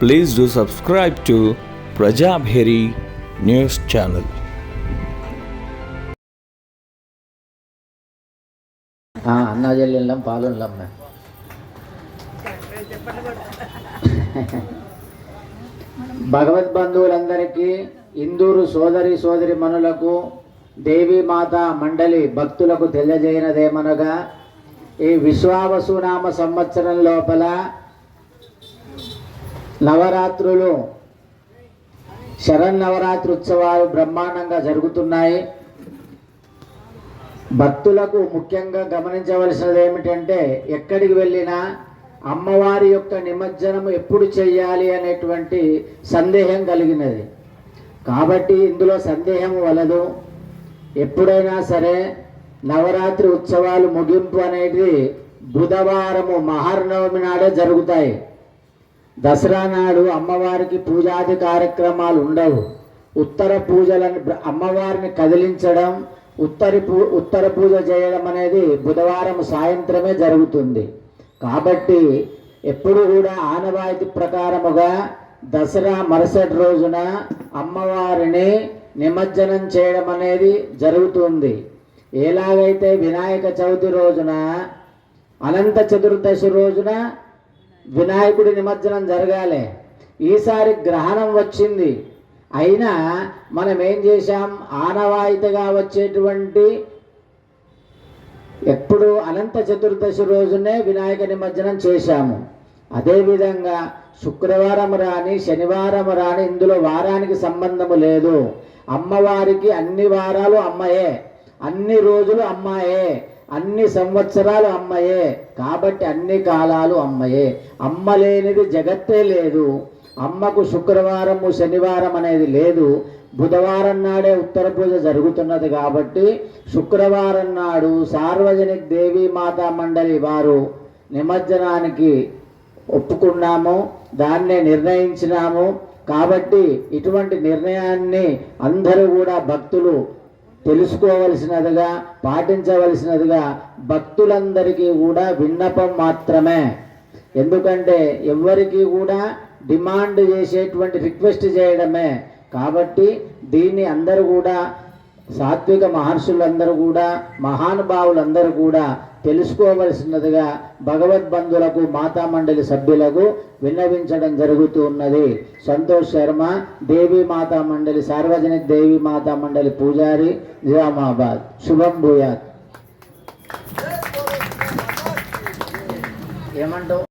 Please do subscribe to Prajabheri news channel. అన్నా చెల్లెళ్ళం పాలుండం భగవద్ బంధువులందరికీ ఇందూరు సోదరి సోదరి మనులకు దేవీమాత మండలి భక్తులకు తెలియజేయనదేమనగా ఈ విశ్వావసునామ సంవత్సరం లోపల నవరాత్రులు శరన్నవరాత్రి ఉత్సవాలు బ్రహ్మాండంగా జరుగుతున్నాయి. భక్తులకు ముఖ్యంగా గమనించవలసినది ఏమిటంటే ఎక్కడికి వెళ్ళినా అమ్మవారి యొక్క నిమజ్జనం ఎప్పుడు చెయ్యాలి అనేటువంటి సందేహం కలిగినది. కాబట్టి ఇందులో సందేహం వలదు. ఎప్పుడైనా సరే నవరాత్రి ఉత్సవాలు ముగింపు అనేది బుధవారము మహర్నవమి నాడే జరుగుతాయి. దసరా నాడు అమ్మవారికి పూజాది కార్యక్రమాలు ఉండవు. ఉత్తర పూజలను అమ్మవారిని కదిలించడం ఉత్తరి పూ ఉత్తర పూజ చేయడం అనేది బుధవారం సాయంత్రమే జరుగుతుంది. కాబట్టి ఎప్పుడు కూడా ఆనవాయితీ ప్రకారముగా దసరా మరుసటి రోజున అమ్మవారిని నిమజ్జనం చేయడం అనేది జరుగుతుంది. ఎలాగైతే వినాయక చవితి రోజున అనంత చతుర్దశి రోజున వినాయకుడి నిమజ్జనం జరగాలి. ఈసారి గ్రహణం వచ్చింది. అయినా మనం ఏం చేశాం? ఆనవాయితగా వచ్చేటువంటి ఎప్పుడు అనంత చతుర్దశి రోజునే వినాయక నిమజ్జనం చేశాము. అదేవిధంగా శుక్రవారం రాని శనివారం రాని ఇందులో వారానికి సంబంధము లేదు. అమ్మవారికి అన్ని వారాలు అమ్మయే. అన్ని రోజులు అమ్మాయే. అన్ని సంవత్సరాలు అమ్మయే. కాబట్టి అన్ని కాలాలు అమ్మయే. అమ్మ లేనిది జగత్తే లేదు. అమ్మకు శుక్రవారము శనివారం అనేది లేదు. బుధవారం నాడే ఉత్తర పూజ జరుగుతున్నది కాబట్టి శుక్రవారం నాడు సార్వజనిక దేవీ మాతా మండలి వారు నిమజ్జనానికి ఒప్పుకున్నాము దాన్నే నిర్ణయించినాము. కాబట్టి ఇటువంటి నిర్ణయాన్ని అందరూ కూడా భక్తులు తెలుసుకోవలసినదిగా పాటించవలసినదిగా భక్తులందరికీ కూడా విన్నపం మాత్రమే. ఎందుకంటే ఎవరికి కూడా డిమాండ్ చేసేటువంటి రిక్వెస్ట్ చేయడమే. కాబట్టి దీన్ని అందరూ కూడా సాత్విక మహర్షులందరూ కూడా మహానుభావులందరూ కూడా తెలుసుకోవలసినదిగా భగవద్బంధులకు మాతా మండలి సభ్యులకు విన్నవించడం జరుగుతూ ఉన్నది సంతోష్ శర్మ దేవీ మాతా మండలి సార్వజనిక దేవీ మాతా మండలి పూజారి నిజామాబాద్. శుభం భూయాత్. ఏమంటావు?